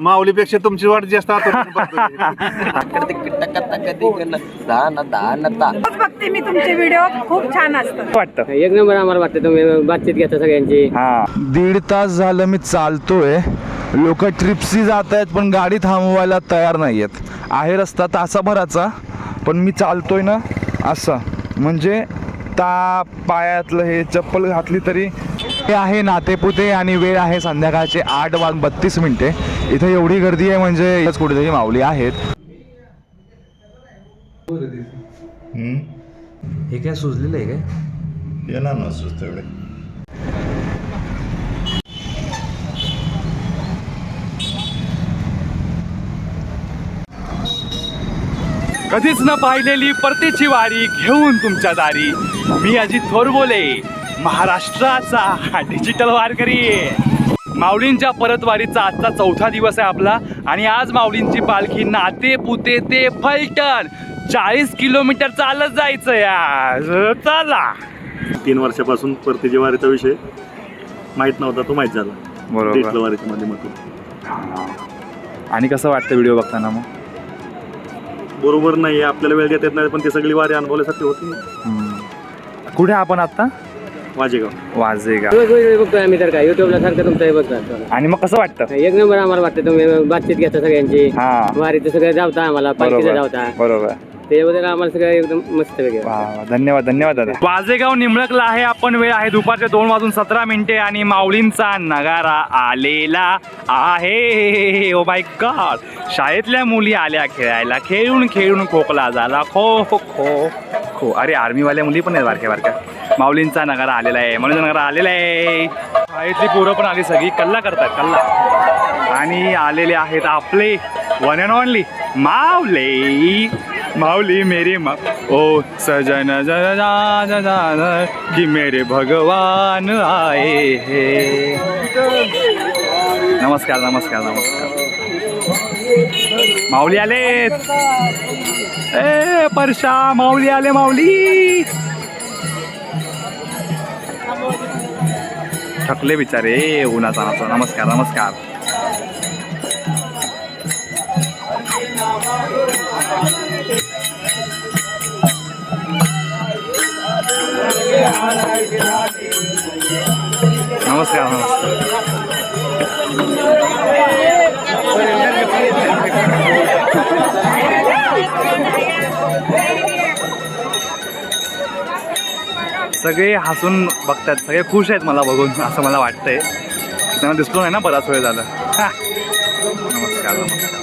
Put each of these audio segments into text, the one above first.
माऊलीपेक्षा तुमची वाट जास्त बघते मी तुमचे व्हिडिओ खूप छान असतात वाटतं. एक नंबर आम्हाला वाटतं तुम्ही बातचीत घेता सगळ्यांची. हा. दीड तास झालं मी चालतोय. लोक ट्रिप्सी जात आहेत पण गाडी थांबवायला तयार नाही आहेत आहे रस्ता तासाभराचा पण मी चालतोय ना असं. म्हणजे ता पायातलं हे चप्पल घातली तरी हे आहे नातेपुते आणि वेळ आहे संध्याकाळचे आठ वाज बत्तीस मिनिटे. इथे एवढी गर्दी आहे म्हणजे कुठेतरी माऊली आहेत. हे काय सुचलेलं आहे काय? येणार नसतोच तेवढे. कधीच न पाहिलेली परतीची वारी घेऊन तुमच्या दारी. मी अजित थोरबोले महाराष्ट्राचा डिजिटल वारकरी माऊलींच्या परतवारीचा आजचा चौथा दिवस आहे आपला. आणि आज माऊलींची पालखी नाते पुते ते फलटण. चाळीस किलोमीटर चालत जायचं या चला. तीन वर्षापासून परतीच्या वारीचा विषय. माहीत नव्हता तो माहीत झाला. बरोबर. डिजिटल वारीच्या माध्यमातून आणि कसं वाटतं व्हिडिओ बघताना मग? बरोबर नाही आपल्याला वेळ देता येत नाही पण ती सगळी वारी अनुभवल्यासाठी होती हम्म. कुठे आपण आता? वाजेगाव. वाजेगा रोज रोज बघतोय आम्ही तर काय. युट्यूबला सारखं तुमचं हे बघतो आणि मग कसं वाटतं? एक नंबर आम्हाला वाटतं. तुम्ही बातचीत घेता सगळ्यांची. हा. वारीचं सगळं जावता आम्हाला. पालखीचं बरोबर जावता. बरोबर. त्याबद्दल आम्हाला सगळं एकदम मस्त वेगळं. वा वा, धन्यवाद धन्यवाद दादा. वाजेगाव निमळकला आहे. आपण वेळ आहे. दुपारच्या दोन वाजून सतरा मिनिटे आणि माऊलींचा नगारा आलेला आहे. ओ माय गॉड शाळेतल्या मुली आल्या खेळायला. खेळून खेळून खोकला झाला. खो खो. हो अरे आर्मीवाल्या मुली पण आहेत बारक्या बारक्या. माऊलींचा नगारा आलेला आहे म्हणून नगारा आलेला आहे. शाळेतली पोरं पण आली सगळी कल्ला करतात कल्ला. आणि आलेले आहेत आपले वन अँड ओनली माऊले. माऊली मेरे मा ओ सजन जन की मेरे भगवान आए हे. नमस्कार नमस्कार नमस्कार. माऊली आले. ए परशा माऊली आले माऊली. थकले बिचारे उन्हाचा नाचा. नमस्कार नमस्कार. नमस्कार सगळे हसून बघतात सगळे खुश आहेत मला बघून असं मला वाटतंय. त्यांना दिसलो नाही ना बराच वेळ झाला. नमस्कार नमस्कार.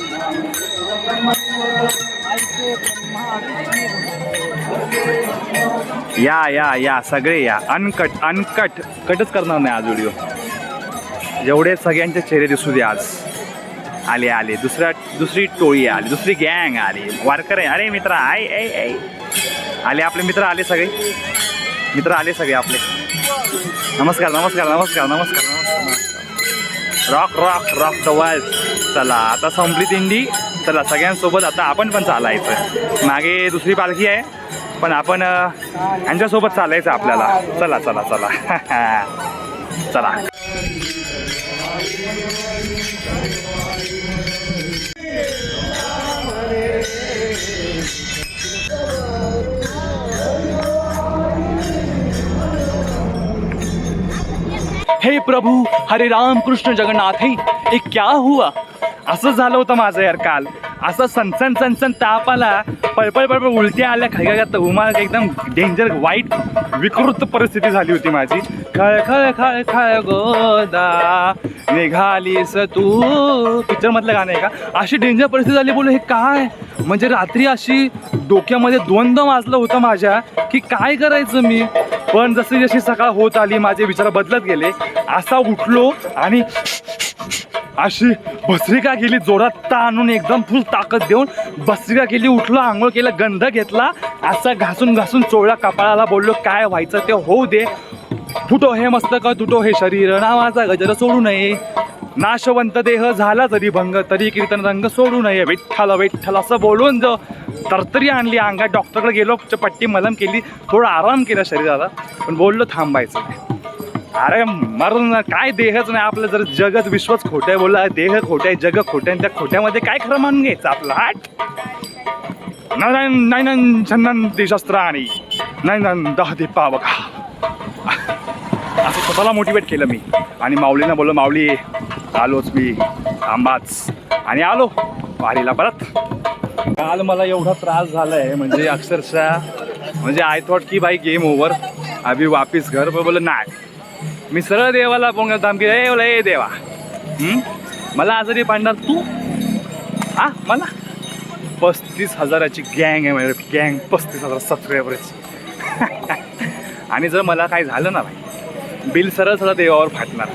या या या सगळे या. अनकट अनकट कटच करणार नाही आज व्हिडिओ जेवढे सगळ्यांचे चेहरे दिसू दे आज. आले आले. दुसऱ्या दुसरी टोळी आली दुसरी गँग आली. वारकर आहे अरे मित्र आय ऐ ऐ आले आपले मित्र आले सगळे. मित्र आले सगळे आपले. नमस्कार नमस्कार नमस्कार नमस्कार नमस्कार. Rock rock rock the world चला आता संपली दिंडी. चला सगळ्यांसोबत आता आपण पण चालायचं मागे दुसरी पालखी आहे पण आपण यांच्यासोबत चालायचं आपल्याला. चला चला चला. चला. हे प्रभु हरे राम कृष्ण जगन्नाथ ही क्या हुआ? असं झालं होतं माझं यार काल. असं सनसन सनसन ताप आला पळपळ पळपळ उलट्या आल्या खळखळ्यात उमा एकदम डेंजर वाईट विकृत परिस्थिती झाली होती माझी. खळ खळ खळ खळ गोदा निघालीस तू. पिक्चरमधलं गाणं आहे का? अशी डेंजर परिस्थिती झाली बोलू हे काय? म्हणजे रात्री अशी डोक्यामध्ये द्वंद्व वाजलं होतं माझ्या की काय करायचं मी? पण जशी जशी सकाळ होत आली माझे विचार बदलत गेले. असा उठलो आणि अशी भस्रिका केली जोरात ताणून एकदम फुल ताकद देऊन भस्रिका केली उठलो आंघोळ केलं गंध घेतला. असा घासून घासून चोळला कपाळाला बोललो काय व्हायचं ते होऊ दे. फुटो हे मस्तक तुटो हे शरीर. नावाचा गजर सोडू नये. नाशवंत देह झाला जरी भंग तरी कीर्तन रंग सोडू नये. विठ्ठल विठ्ठल असं बोलून जो तरतरी आणली अंगात डॉक्टरकडे गेलो पट्टी मलम केली थोडा आराम केला शरीराला. पण बोललो थांबायचं नाही. अरे मरून काय देहच नाही आपलं जर जगच विश्वच खोटं आहे बोला देह खोटं आहे जग खोटं आहे त्या खोट्यामध्ये काय खरं मानून घ्यायचं आपलं हाट नाही नाही छंदन शस्त्राणी नाही नाही दह दीपा बघा असं स्वतःला मोटिवेट केलं मी. आणि माऊलीनं बोललो माऊली आलोच मी थांबाच. आणि आलो वारीला परत. काल मला एवढा त्रास झाला आहे म्हणजे अक्षरशः म्हणजे आय थॉट की भाई गेम ओव्हर. अभि वापिस घर बोललं नाही मी सरळ देवाला फोन करतो आमकी ए बोला ए देवा. मला आजारी पाडणार तू? हा मला? पस्तीस हजाराची गँग आहे माझ्या गँग पस्तीस हजार सबस्क्रायबरची आणि जर मला काय झालं ना भाई बिल सरळ सरळ देवावर फाटणार.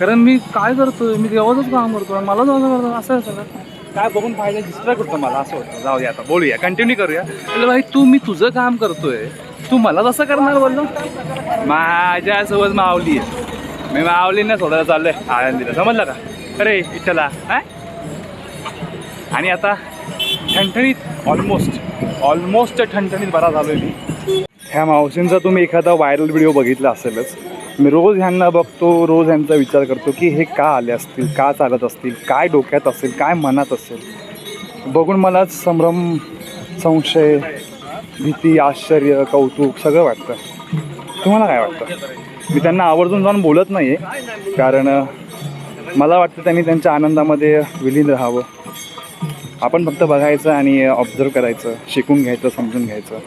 कारण मी काय करतो मी देवाचंच काम करतो मला असं करतो असं सगळं. काय बघून पाहिजे डिस्ट्रॅक्ट होतं मला. असं होतं. जाऊ दे आता. बोलूया. कंटिन्यू करूया. भाई तू मी तुझं काम करतोय. तू मला तसं करणार बोललो? माझ्यासोबत मावली आहे. मी मावलींना सोडायला चाललोय आळंदीला. समजलं का? अरे इथला हा? आणि आता ठणठणीत ऑलमोस्ट ऑलमोस्ट ठणठणीत बरा झालोय मी. ह्या मावशींचा तुम्ही एखादा व्हायरल व्हिडिओ बघितला असेलच. मी रोज ह्यांना बघतो रोज ह्यांचा विचार करतो की हे का आले असतील का चालत असतील काय डोक्यात असेल काय मनात असेल. बघून मला संभ्रम संशय भीती आश्चर्य कौतुक सगळं वाटतं. तुम्हाला काय वाटतं? मी त्यांना आवर्जून जाऊन बोलत नाही आहे कारण मला वाटतं त्यांनी त्यांच्या आनंदामध्ये विलीन राहावं. आपण फक्त बघायचं आणि ऑब्झर्व करायचं शिकून घ्यायचं समजून घ्यायचं.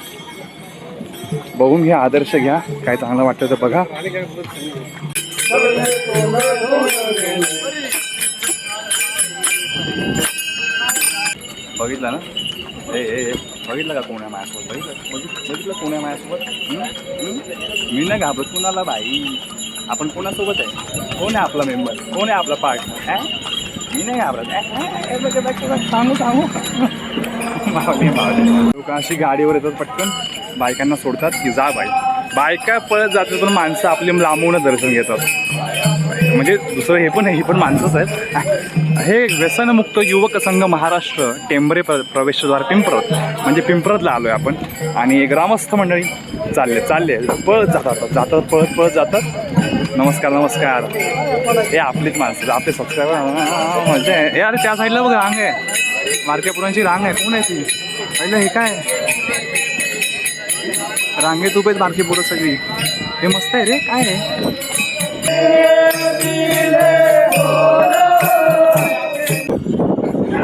बघून घ्या आदर्श घ्या. काय चांगलं वाटतं तर बघा. बघितलं ना? ए ए बघितलं का कोण्या माझ्यासोबत बघितलं बघित- बघितलं कोण्या माझ्यासोबत मी नाही घाबरत कुणाला बाई. आपण कोणासोबत आहे? कोण आहे आपला मेंबर कोण आहे आपला पार्टनर मी नाही घाबरत. सांगू सांगू? मावली मावली. लोक अशी गाडीवर येतात पटकन. बायकांना सोडतात की जा बाई. बायका पळत जातात पण माणसं आपली लांबूनच दर्शन घेतात. म्हणजे दुसरं हे पण आहे ही पण माणसंच आहेत. हे व्यसनमुक्त युवक संघ महाराष्ट्र टेंबरे प्र प्रवेशद्वार पिंपरत म्हणजे पिंपरतला आलो आहे आपण. आणि ग्रामस्थ मंडळी चालले चालले. पळत जातात जातात पळत पळत जातात. नमस्कार नमस्कार. हे आपलीच माणसं आपले सबस्क्रायबर म्हणजे हे अरे त्या साईडला बघ रांग आहे. मार्केपुरांची रांग आहे. कोण आहे ती? पहिलं हे काय? रांगेत उभे बारकी पोरं सगळी. हे मस्त आहे रे. काय रे?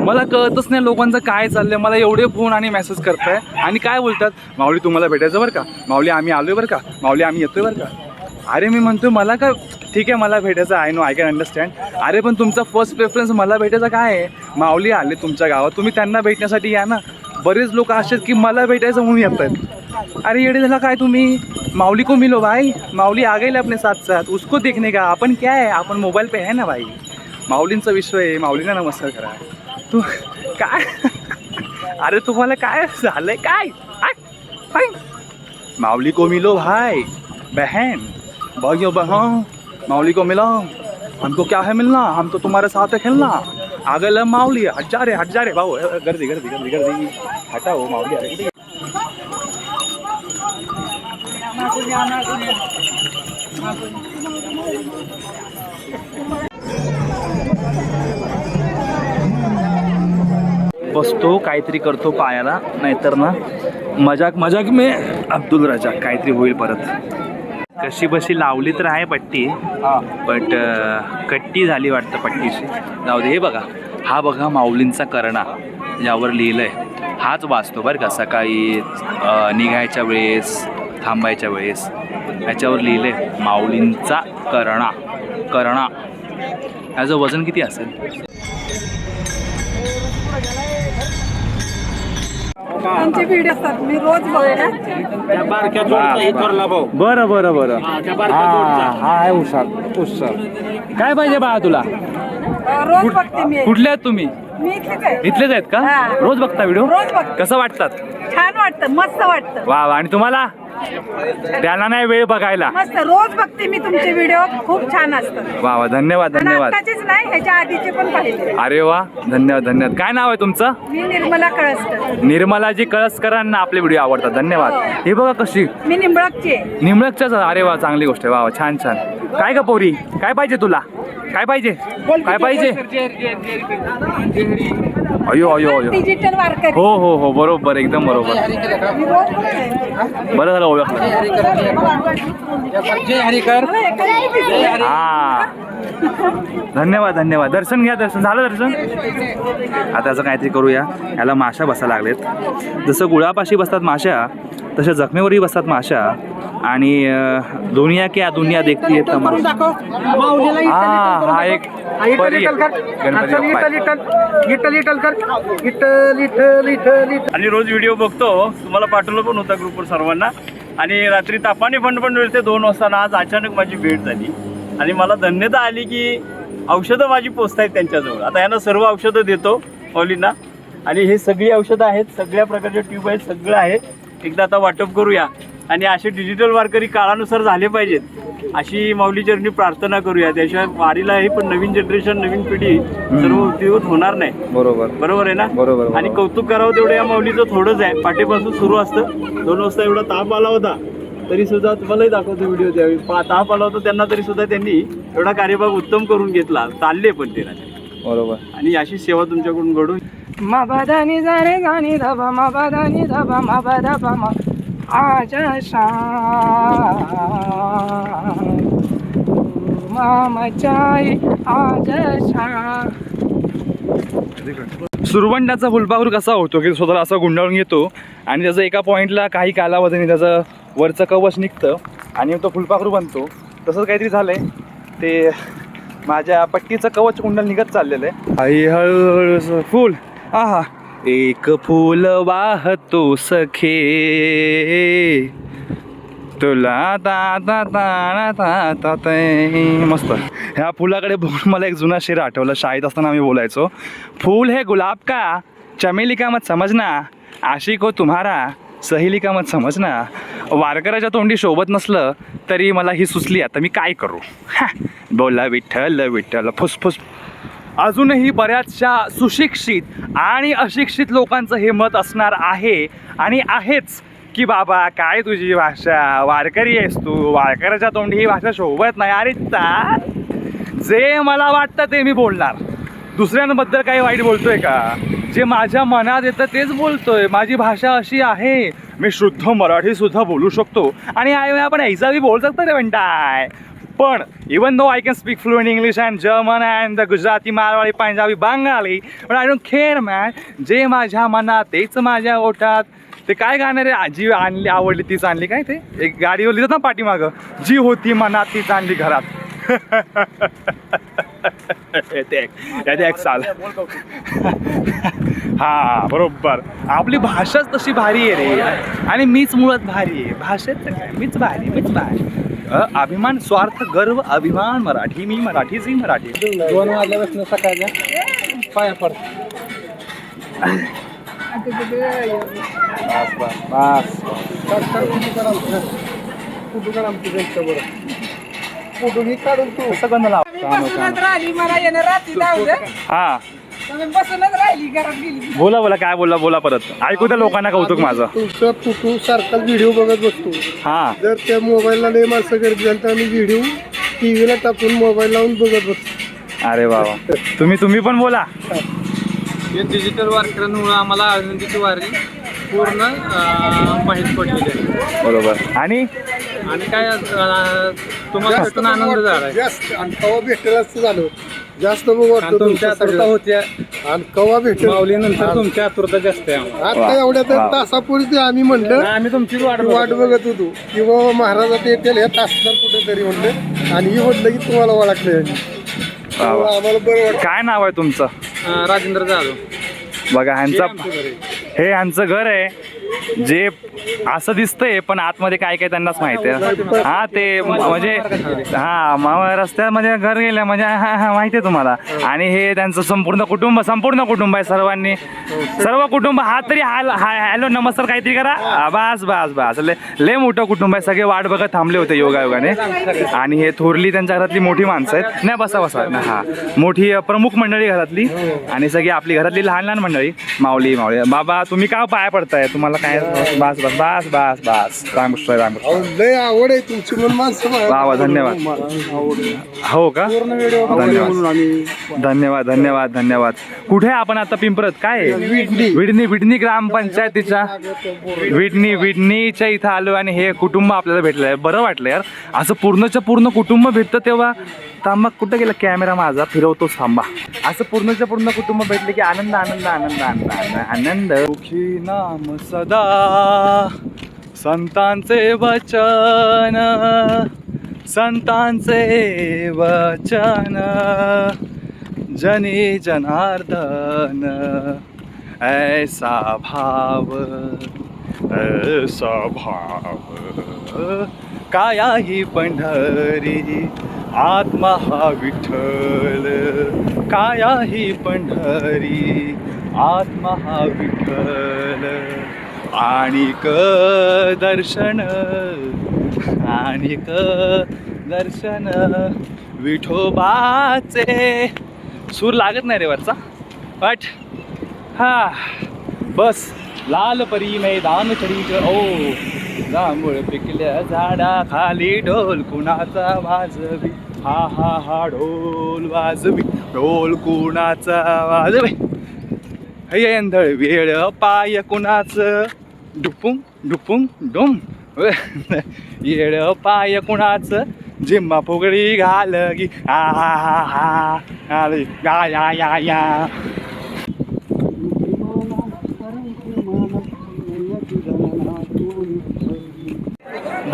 मला कळतच नाही लोकांचं काय चाललंय. मला एवढे फोन आणि मेसेज करताय. आणि काय बोलतात? माऊली तुम्हाला भेटायचं बरं का? माऊली आम्ही आलोय बरं का? माऊली आम्ही येतोय बरं का? अरे मी म्हणतो मला का ठीक आहे मला भेटायचं I know I can understand अरे पण तुमचा फर्स्ट प्रेफरन्स मला भेटायचं काय आहे? माऊली आले तुमच्या गावात. तुम्ही त्यांना भेटण्यासाठी या ना. बरेच लोक असे की मला भेटायचं म्हणून येत आहेत अरे येडे झाला काय तुम्ही? माऊली को मिलो भाई। माऊली आ गई अपने साथ साथ। उसको देखने का आपण क्या आहे आपण मोबाईल पे आहे ना भाई। माऊलींचं विश्व आहे माऊलींना नमस्कार करा तू काय? अरे तुम्हाला काय झालंय? काय? माऊली को मिलो भाई। बहन भाइयों बहन माऊली को मिलो। हमको क्या है मिलना? हम तो तुम्हारे साथ है खेलना। आ गए माऊली। हट जा रे हट जा रे। भाऊ गर्दी गर्दी गर्दी गर्दी। हटाओ माऊली अरे बसतो काहीतरी करतो पायाला नाहीतर ना मजाक मजाक मे अब्दुल रजाक काहीतरी होईल परत. कशी बशी लावली तर आहे पट्टी बट कट्टी झाली वाटतं पट्टीशी जाऊ दे हे बघा. हा बघा माऊलींचा करणा यावर लिहिलं आहे हाच वाचतो बरं का सकाळी निघायच्या वेळेस थांबायच्या वेळेस. याच्यावर लिहिलं माऊलींचा करणा करणा ह्याचं वजन किती असेल? त्यांचे व्हिडिओ असतात. मी रोज बघते. बरं बरं बरं. हा हा आहे हुशार हुशार. काय पाहिजे बाळा तुला? रोज बघते मी. कुठले आहेत तुम्ही? मी इथलीच आहे. इथलेच आहेत का. रोज बघता व्हिडिओ? रोज. कसं वाटतात? छान वाटतं मस्त वाटतं. वा वा. आणि तुम्हाला? त्यांना नाही वेळ बघायला. मस्त रोज बघते मी तुमचे व्हिडिओ. खूप छान असतात वा वा. धन्यवाद आणि धन्यवाद. नाही ह्याच्या आधीचे पण पाहिले अरे वा. धन्यवाद धन्यवाद. काय नाव आहे तुमचं? मी निर्मला कळसकर. निर्मलाजी कळसकरांना आपले व्हिडिओ आवडतात. धन्यवाद. हे. बघा कशी. मी निंबळकची आहे. निमळकच्याच अरे वा चांगली गोष्ट आहे. वा वा. छान छान. काय का पोरी? काय पाहिजे तुला? काय पाहिजे? काय पाहिजे? अयो अयो अयो. डिजिटल वारकरी. हो हो हो. बरोबर एकदम बरोबर. बरं झालं. ओळखलं हा. धन्यवाद धन्यवाद. दर्शन घ्या दर्शन. झालं दर्शन? आता असं काहीतरी करूया. याला माशा बसायला लागलेत. जसं गुळापाशी बसतात माशा तशा जखमेवरही बसतात माशा. आणि दुनिया क्या दुनिया देखती हा हा एक परी. आणि रोज व्हिडिओ बघतो. तुम्हाला पाठवलं पण होता ग्रुपवर सर्वांना. आणि रात्री तापाने फंड पण मिळते दोन वाजता. आज अचानक माझी भेट झाली. आणि मला धन्यता आली की औषधं माझी पोचत आहेत त्यांच्याजवळ. आता यांना सर्व औषधं देतो ऑलींना आणि हे सगळी औषधं आहेत सगळ्या प्रकारचे ट्यूब आहेत सगळं आहे. एकदा आता वाटप करूया. आणि असे डिजिटल वारकरी काळानुसार झाले पाहिजेत. अशी माऊली चरणी प्रार्थना करूया. त्याशिवाय वारीला हे पण नवीन जनरेशन नवीन पिढी सर्व उद्योग होणार नाही. बरोबर. बरोबर आहे ना? बरोबर, आणि. कौतुक करावं तेवढं या माऊलीचं थोडंच आहे. पाठीपासून सुरू असतं. दोन वाजता एवढा ताप आला होता. तरी सुद्धा तुम्हालाही दाखवतो व्हिडिओ त्यावेळी. पा- ताप आला होता त्यांना तरी सुद्धा त्यांनी एवढा कार्यभाग उत्तम करून घेतला. चालले पण ते राजा. बरोबर. आणि अशी सेवा तुमच्याकडून घडून माबादानी जाणे गाणी धाबा माबादानी धाबा माबा धाबा मा आजा मामाचाई आजा सुरवंडाचा फुलपाखरू कसा होतो की स्वतःला असा गुंडाळून घेतो आणि त्याचं एका पॉईंटला काही कालावधीने त्याचं वरचं कवच निघतं आणि तो फुलपाखरू बनतो. तसंच काहीतरी झालंय. ते माझ्या पट्टीचं कवच कुंडल निघत चाललेलं आहे. आई हळूहळू फूल. आहा. एक फूल वाहतो सखे. तुला ता आता तै. मस्त. ह्या फुलाकडे बघून मला एक जुना शेर आठवला. शाळेत असताना आम्ही बोलायचो फूल हे गुलाब का? चमेली का मत समजना. आशिक हो तुम्हारा. सहेली का मत समजना. वारकऱ्याच्या तोंडी शोभत नसलं तरी मला ही सुचली आता मी काय करू? बोला विठ्ठल विठ्ठल. फुसफुस अजूनही बऱ्याचशा सुशिक्षित आणि अशिक्षित लोकांचं हे मत असणार आहे आणि आहेच. की बाबा काय तुझी भाषा? वारकरी आहेस तू. वारकऱ्याच्या तोंडी ही भाषा शोभत नाही. अरे ता जे मला वाटतं ते मी बोलणार. दुसऱ्यांबद्दल काही वाईट बोलतोय का? जे माझ्या मनात येतं तेच बोलतोय. माझी भाषा अशी आहे. मी शुद्ध मराठी सुद्धा बोलू शकतो. आणि आय आपण ऐसा बोलू शकतो रे म्हणताय. पण even though I can speak fluent English and German and the Gujarati Marwari Punjabi Bengali पण आय डोंट खेर मॅन जे माझ्या मनात तेच माझ्या ओठात. ते काय गाणं रे? जी आणली आवडली तीच आणली. काय ते? एक गाडीवर लिहितात ना पाठीमागं. जी होती मनात तीच आणली घरात. एक साल. हा बरोबर. आपली भाषाच तशी भारी आहे रे. आणि मीच मुळात भारी आहे. भाषेत तर काय? मीच भारी मीच भारी. अभिमान स्वार्थ गर्व अभिमान मराठी मी मराठीच मराठी. दोन वाजल्यापासून सकाळच्या पाया पडतो बसूनच राहिली मला येणं रात्री जाऊ दे हा. तुम्ही बसूनच राहिली घरात गेली बोला बोला काय बोला बोला परत. ऐकू त्या लोकांना कौतुक माझं. तुमचा फोटो सारखा व्हिडिओ बघत बसतो. हा. जर त्या मोबाईलला लय माणसं गर्दी झाली तर आम्ही व्हिडिओ टी व्हीला टाकून मोबाईल लावून बघत बसतो. अरे वा. तुम्ही तुम्ही पण बोला. हे डिजिटल वारकऱ्यांमुळे आम्हाला आनंदीची वारी पूर्ण माहीत पडलेली आहे. बरोबर. आणि? आणि काय अं, तुम्हाला भेटून आनंद झाला जास्त. आणि कवा भेटेल असं झालं. जास्त बघ वाटतं आणि तुमच्या तुमच्या आतुरता होत्या. आणि कवा भेटेल? माऊलीनंतर तुमची आतुरता जास्त आहे आम्हाला. आता एवढ्या तर तासापूर्वी ते आम्ही म्हणलं आम्ही तुमची वाट वाट बघत होतो. की बाबा महाराजात येतील ह्या तासात कुठेतरी म्हणलं. आणि ही म्हटलं की तुम्हाला ओळखलं वा वा. आम्हाला बरं काय नाव आहे तुमचं? राजेंद्र जाधव बघा ह्यांचा. हे ह्यांचं घर आहे जे असं दिसतंय पण आतमध्ये काय काय त्यांनाच माहिती आहे. हा ते म्हणजे हा मामा रस्त्यामध्ये म्हणजे घर गेल्या म्हणजे हा हा माहिती आहे तुम्हाला. आणि हे त्यांचं संपूर्ण कुटुंब संपूर्ण कुटुंब आहे सर्वांनी. सर्व कुटुंब हा तरी हाल हाय हॅलो नमस्कार काहीतरी करा. बास बस बस बस. लय लय मोठं कुटुंब आहे. सगळे वाट बघत थांबले होते योगायोगाने. आणि हे थोरली त्यांच्या घरातली मोठी माणसं आहेत. नाही बसा बसा. हा मोठी प्रमुख मंडळी घरातली. आणि सगळी आपली घरातली लहान लहान मंडळी. माऊली माऊली. बाबा तुम्ही का पाया पडताय? तुम्हाला काय? बस बस बस बस बस रामकृष्ण रामकृष्ण. अहो, लय आवड आहे तुमची म्हणून माणसं बघा. वा वा धन्यवाद. हो का? धन्यवाद. धन्यवाद धन्यवाद धन्यवाद. कुठे आपण आता पिंपरत? काय? विडणी. विडणी ग्रामपंचायतीच्या. विडणी विडणीच्या इथं आलो आणि हे कुटुंब आपल्याला भेटलं आहे बरं वाटलं यार. असं पूर्णच्या पूर्ण कुटुंब भेटतं तेव्हा थांबा कुठं गेला कॅमेरा माझा? फिरवतो थांबा. असं पूर्णच्या पूर्ण कुटुंब भेटले की आनंद आनंद आनंद आनंद आनंद आनंद. सुखी नाम सदा संतांचे वचन संतांचे वचन जनी जनार्दन ऐसा भाव ऐसा भाव. कायाही पंढरी आत्मा हा विठ्ठल. कायाही पंढरी आत्मा हा विठ्ठल. क दर्शन आणि क दर्शन. विठोबाचे. सूर लागत नाही रे वरचा. बट हा. बस. लाल परी मैदान चढीत ओ. जांभूळ पिकल्या झाडा खाली ढोल कुणाचा वाजवी? हा हा हा ढोल वाजवी. ढोल कुणाचा वाजवी? यंधळ वेळ पाय कुणाचं? डुपुंग डुपुंग डुम. येड पाय कुणाचं? जिम्मा फुगडी घाल गी हा हा हा हा या या या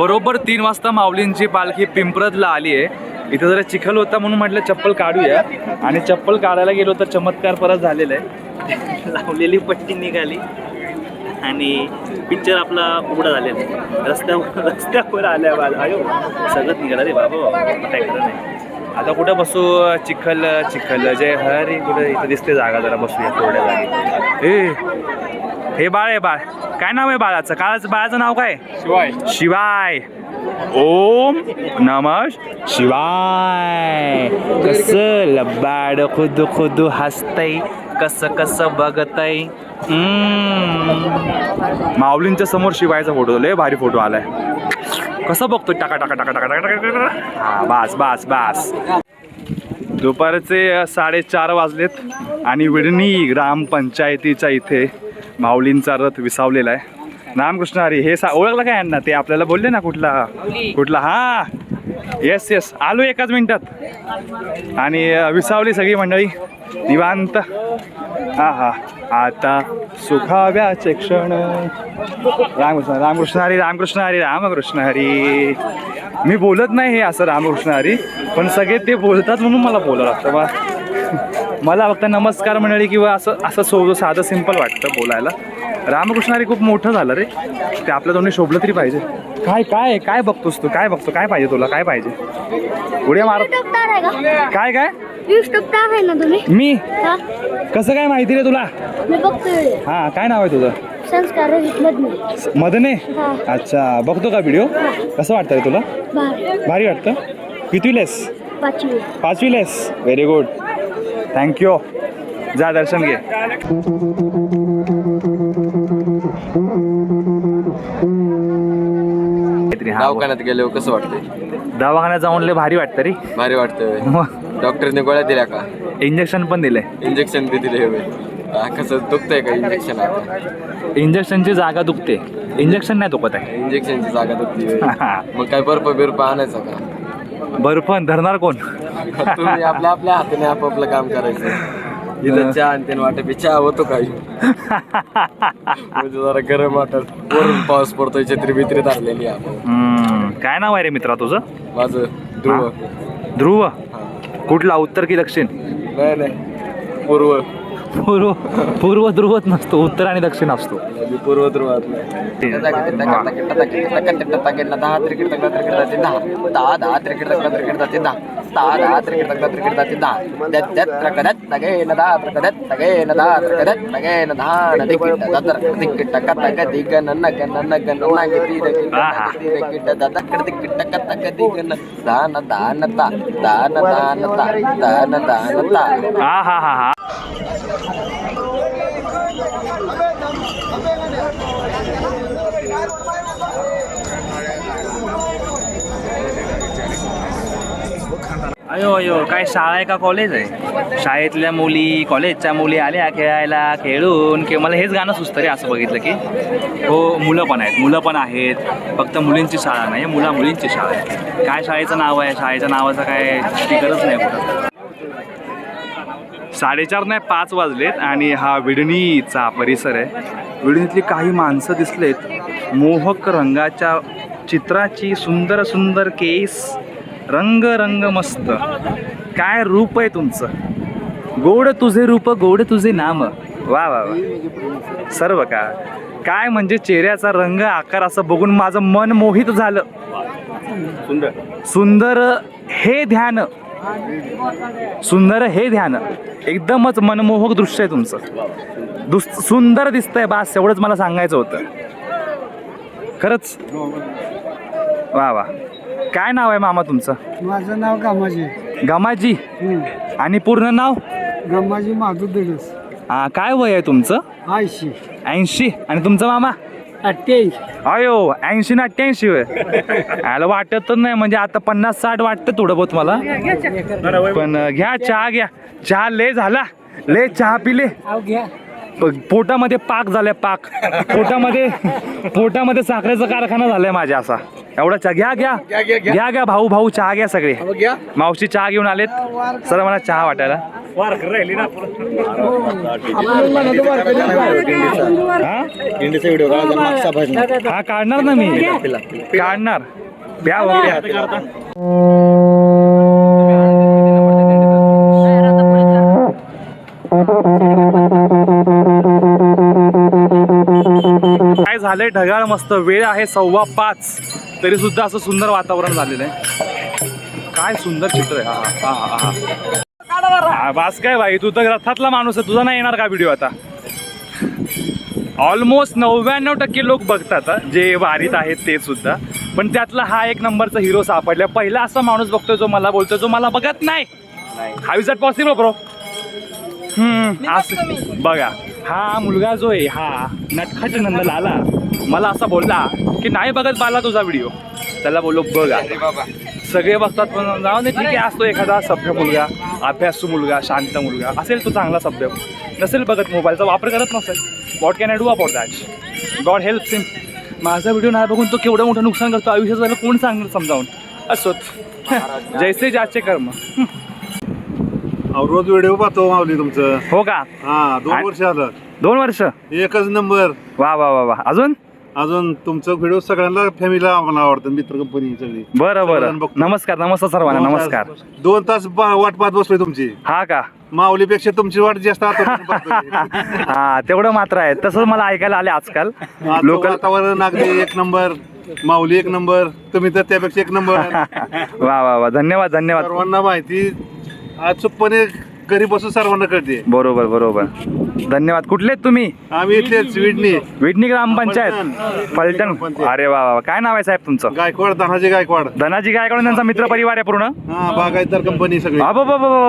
बरोबर तीन वाजता माऊलींची पालखी पिंपरतला आली आहे. इथं जरा चिखल होता म्हणून म्हटलं चप्पल काढूया. आणि चप्पल काढायला गेलो तर चमत्कार परत झालेला आहे. लावलेली पट्टी निघाली. आणि पिक्चर आपला उघडा झालेला आहे. रस्त्यावर रस्त्यावर आल्या बाद अयो सगळं निघालं रे बाबा. काय खरं नाही. आता कुठं बसू? चिखल चिखल. जय हरी. कुठं इथं दिसते जागा जरा बसूया थोड्या जागी. ए हे बाळ आहे बाळ. काय नाव आहे बाळाचं? काळाचं बाळाचं नाव काय? शिवाय. शिवाय. ओम नम शिवाय. कस लबाड खुद खुद हसतय कस कस बघतय. माऊलींच्या समोर शिवायचा फोटो लय भारी फोटो आलाय. कसं बघतोय? टाका टाका टाका टाका टाका टाका टाका. हा बास बास बास. दुपारचे साडेचार वाजलेत आणि विडणी ग्रामपंचायतीच्या इथे माऊलींचा रथ विसावलेला आहे. रामकृष्ण हरी हे सा ओळखलं काय यांना ते आपल्याला बोलले ना कुठला कुठला हा. येस येस आलो एकाच मिनिटात. आणि विसावली सगळी मंडळी. निवांत. हा हा. आता सुखाव्याचे क्षण. रामकृष्ण रामकृष्ण हरी रामकृष्ण हरी रामकृष्ण हरी. मी बोलत नाही हे असं रामकृष्ण हरी पण सगळे ते बोलतात म्हणून मला बोलावं लागतं बा. मला फक्त नमस्कार मंडळी किंवा असं असं सो साधं सिंपल वाटतं बोलायला. रामकृष्ण हरी खूप मोठं झालं रे. ते आपल्या दोन्ही शोभलं तरी पाहिजे. काय काय काय बघतोस तू? काय बघतो? काय पाहिजे तुला? काय पाहिजे? उड्या मार. काय काय? मी? कसं काय माहिती रे तुला? हा काय नाव आहे तुझं? मदने. अच्छा बघतो का व्हिडिओ कसं वाटतं रे तुला? भारी. वाटतं? किती लेस पाचवी. लेस व्हेरी गुड थँक्यू जा दर्शन घे. दवाखान्यात गेलो कसं वाटतंय? दवाखान्यात जाऊन लय भारी वाटतं रे. भारी वाटतंय मग? डॉक्टरने गोळ्या दिल्या का? इंजेक्शन पण दिलंय. इंजेक्शन बी दिले कसं दुखतंय का इंजेक्शन आता? इंजेक्शनची जागा दुखते. इंजेक्शन नाही दुखत आहे. इंजेक्शनची जागा दुखती. मग काय बर्फ बिर्फ आणायचा का? बर्फ धरणार कोण? तुम्ही आपल्या आपल्या हाताने आपापलं काम करायचं इथं चहा आणि त्याने वाटत चहा होतो काही म्हणजे जरा गरम वाटत वरून पाऊस पडतोय छत्री बित्री धरलेली आहे आपण हम्म, काय नाव आहे रे मित्रा तुझं माझं ध्रुव ध्रुव कुठला उत्तर की दक्षिण नाही नाही पूर्व पूर्व पूर्व ध्रुवत नसतो उत्तर आणि दक्षिण असतो मी पूर्व ध्रुवात दहा त्रिकेट दहा दहा दहा त्रिकेट दहा त्रिकेट दहा दत दत त्रकदत तगे न दहा त्रकदत तगे न दहा त्रकदत तगे न दहा न दिकिट दतर दिकिट तक तक दिग न नग न नग न नग ती दिकिट आहा. ती दिकिट दतर दिकिट तक तक दिग न दान दान ता दान दान ता दान दान ता हा हा हा हा अयो अयो काय शाळा आहे का कॉलेज आहे? शाळेतल्या मुली कॉलेजच्या मुली आल्या खेळायला खेळून की मला हेच गाणं सुचतं रे असं बघितलं की. हो मुलं पण आहेत मुलं पण आहेत. फक्त मुलींची शाळा नाही मुला मुलींची शाळा आहे. काय शाळेचं नाव आहे? शाळेच्या नावाचं काय स्टिकरच नाही कुठं. साडेचार नाही पाच वाजलेत आणि हा विडणीचा परिसर आहे. विडणीतली काही माणसं दिसलेत. मोहक रंगाच्या चित्राची सुंदर सुंदर केस रंग रंग मस्त काय रूप आहे तुमचं? गोड तुझे रूप गोड तुझे नाम. वा वा वा. सर्व का? काय म्हणजे चेहऱ्याचा रंग आकार असं बघून माझं मन मोहित झालं. सुंदर सुंदर हे ध्यान. सुंदर हे ध्यान. एकदमच मनमोहक दृश्य आहे तुमचं. दुस सुंदर दिसतंय बास एवढंच मला सांगायचं होतं. खरंच? वा वा. काय नाव आहे मामा तुमचं? माझं नाव गामाजी गमाजी? आणि पूर्ण नाव? गमाजी माधू दिडस हा, काय वय आहे तुमचं? ऐंशी. ऐंशी. आणि तुमचं मामा? अठ्ठ्याऐंशी. अयो ऐंशी ना अठ्ठ्याऐंशी वय. आला वाटत तर नाही म्हणजे आता पन्नास साठ वाटतं थोडं बहुत मला. पण अं, घ्या चहा घ्या. चहा ले झाला. ले चहा पिले. प- पोटामध्ये पाक झालाय पाक. पोटामध्ये पोटामध्ये साखरेचा कारखाना झालाय माझ्या असा. एवढा चहा. घ्या घ्या. घ्या घ्या भाऊ भाऊ चहा घ्या सगळे. मावशी चहा घेऊन आलेत. सर मला चहा वाटायला. राहिली ना हा? हा काढणार ना मी. काढणार. प्या हो, प्या. झालंय ढगाळ मस्त वेळ आहे सव्वा पाच. तरी सुद्धा असं सुंदर वातावरण झालेलं आहे. काय सुंदर चित्र आहे. हा, हा, हा, हा. हा, बास काय भाई तू तर रथातला माणूस आहे तुझा नाही येणार का व्हिडिओ आता? ऑलमोस्ट नव्याण्णव टक्के लोक बघतात हा, जे वारीत आहेत ते सुद्धा. पण त्यातला हा एक नंबरचा हिरो सापडला. पहिला असा माणूस बघतोय जो मला बोलतोय जो मला बघत नाही. हाव इज पॉसिबल ब्रो असं. बघा. हा मुलगा जो आहे हा नटखट नंद लाला मला असा बोलला की नाही बघत बाला तुझा व्हिडिओ त्याला बोललो बघा सगळे बघतात पण जाऊ दे ठीक आहे असतो एखादा सभ्य मुलगा अभ्यासू मुलगा शांत मुलगा असेल तो चांगला सभ्य. नसेल बघत मोबाईलचा वापर करत नसेल. What can I do about that God help SIM माझा व्हिडिओ नाही बघून तो केवढं मोठं नुकसान करतो आयुष्यात झालं कोण सांगणार समजावून? असोत. जैसे ज्याचे कर्म. रोज व्हिडिओ पाहतो माऊली तुमचं. हो का? हा दोन वर्ष आलं. दोन वर्ष? एकच नंबर वा वा वा वा. अजून? अजून तुमचं व्हिडिओ सगळ्यांना फॅमिलीला आम्हाला आवडतं मित्र कंपनी सगळी. बरं बरं. बघतो. नमस्कार नमस्कार सर्वांना नमस्कार. दोन तास बा- वाट पाहत बसलोय तुमची. हा का? माऊलीपेक्षा तुमची वाट जास्त आतुरतेने. हा तेवढं मात्र आहे. तसंच मला ऐकायला आले आजकाल. आजचं लोकल वातावरण अगदी एक नंबर माऊली एक नंबर तुम्ही तर त्यापेक्षा एक नंबर. वा वा वा. धन्यवाद धन्यवाद. सर्वांना माहिती अचूकपणे घरी बसून सर्वांना कळते. बरोबर बरोबर. धन्यवाद. कुठले आहेत तुम्ही? आम्ही इथलेच विडणी. विडणी ग्रामपंचायत फलटण. अरे वा वा वा. काय नाव आहे साहेब तुमचं? गायकवाड धनाजी गायकवाड. धनाजी गायकवाड आणि त्यांचा मित्र परिवार आहे पूर्ण? हा बागायतदार कंपनी सगळी. अबो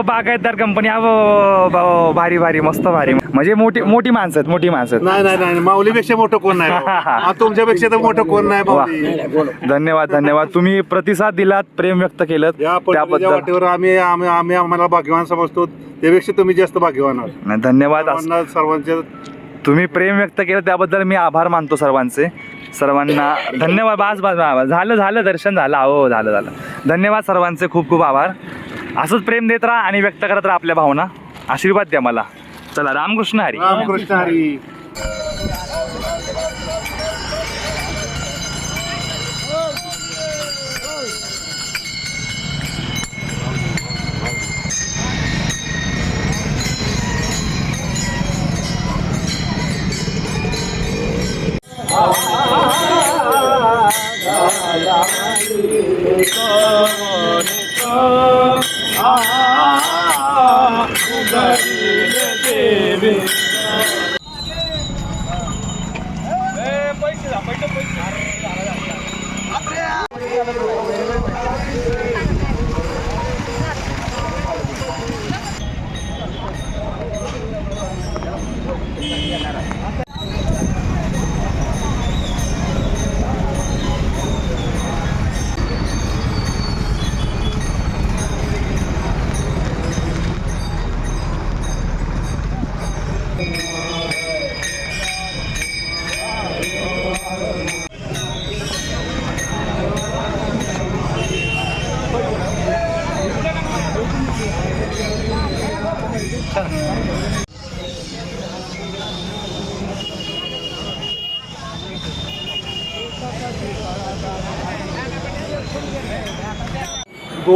बागायतदार कंपनी. अबो भारी भारी मस्त भारी. म्हणजे मोठी मोठी माणसं आहेत मोठी माणसं आहेत. नाही नाही नाही माऊलीपेक्षा मोठं कोण नाही हा, तुमच्यापेक्षा तर मोठं कोण नाही वा. माऊली. धन्यवाद धन्यवाद. तुम्ही प्रतिसाद दिलात प्रेम व्यक्त केलं या त्याबद्दल वाटेवर आम्ही आम्ही आम्ही आम्हाला भाग्यवान समजतो. त्यापेक्षा तुम्ही जास्त भाग्यवान आहात. नाही, धन्यवाद. असं- सर्वांना सर्वांच्या तुम्ही प्रेम व्यक्त केलं त्याबद्दल मी आभार मानतो सर्वांचे. सर्वांना धन्यवाद. बास बास बास. झालं झालं. दर्शन झालं. हो झालं झालं. धन्यवाद सर्वांचे. खूप खूप आभार. असंच प्रेम देत राहा आणि व्यक्त करत राहा आपल्या भावना. आशीर्वाद द्या मला. चला रामकृष्ण हरी. रामकृष्ण हरी.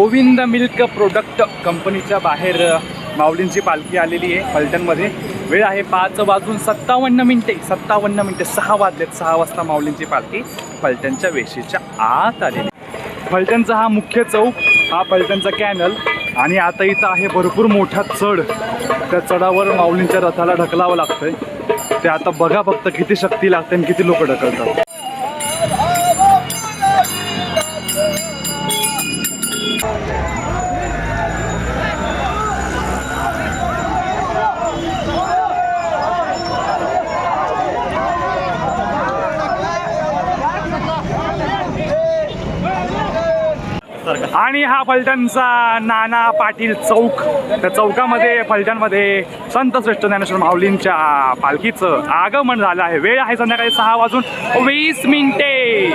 गोविंद मिल्क प्रोडक्ट कंपनीच्या बाहेर माऊलींची पालखी आलेली आहे फलटणमध्ये वेळ आहे पाच वाजून सत्तावन्न मिनिटे सत्तावन्न मिनिटे सहा वाजलेत सहा वाजता माऊलींची पालखी फलटणच्या वेशीच्या आत आलेली फलटणचा हा मुख्य चौक हा फलटणचा कॅनल आणि आता इथं आहे भरपूर मोठा चढ. त्या चढावर माऊलींच्या रथाला ढकलावं लागतंय. ते आता बघा फक्त किती शक्ती लागते आणि किती लोक ढकलतात. आणि हा फलटणचा नाना पाटील चौक. त्या चौकामध्ये फलटणमध्ये संत श्रेष्ठ ज्ञानेश्वर माऊलींच्या पालखीचं आगमन झालं आहे. वेळ आहे संध्याकाळी सहा वाजून वीस मिनिटे.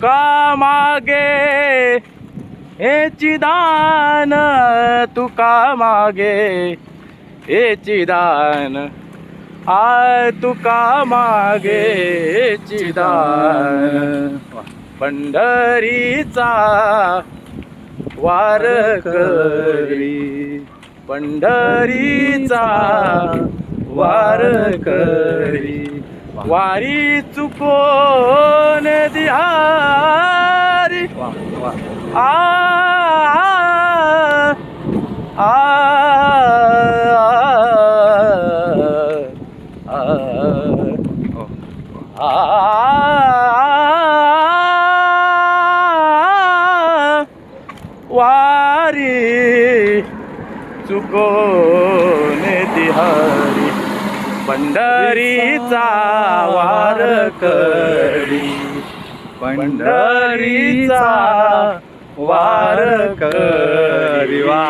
तुका मागे? हे दान तुका मागे? हे दान आय तुका मागे? हे दान पंढरीचा वार करी. पंढरीचा वार करी. वारी चुकोन दिहारी आ आ वारी दिहारी पंढरीचा वार करी. पंढरीचा वार करी. वा.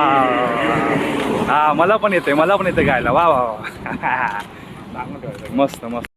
हा मला पण येते मला पण येते गायला. वा वा वा. मस्त मस्त.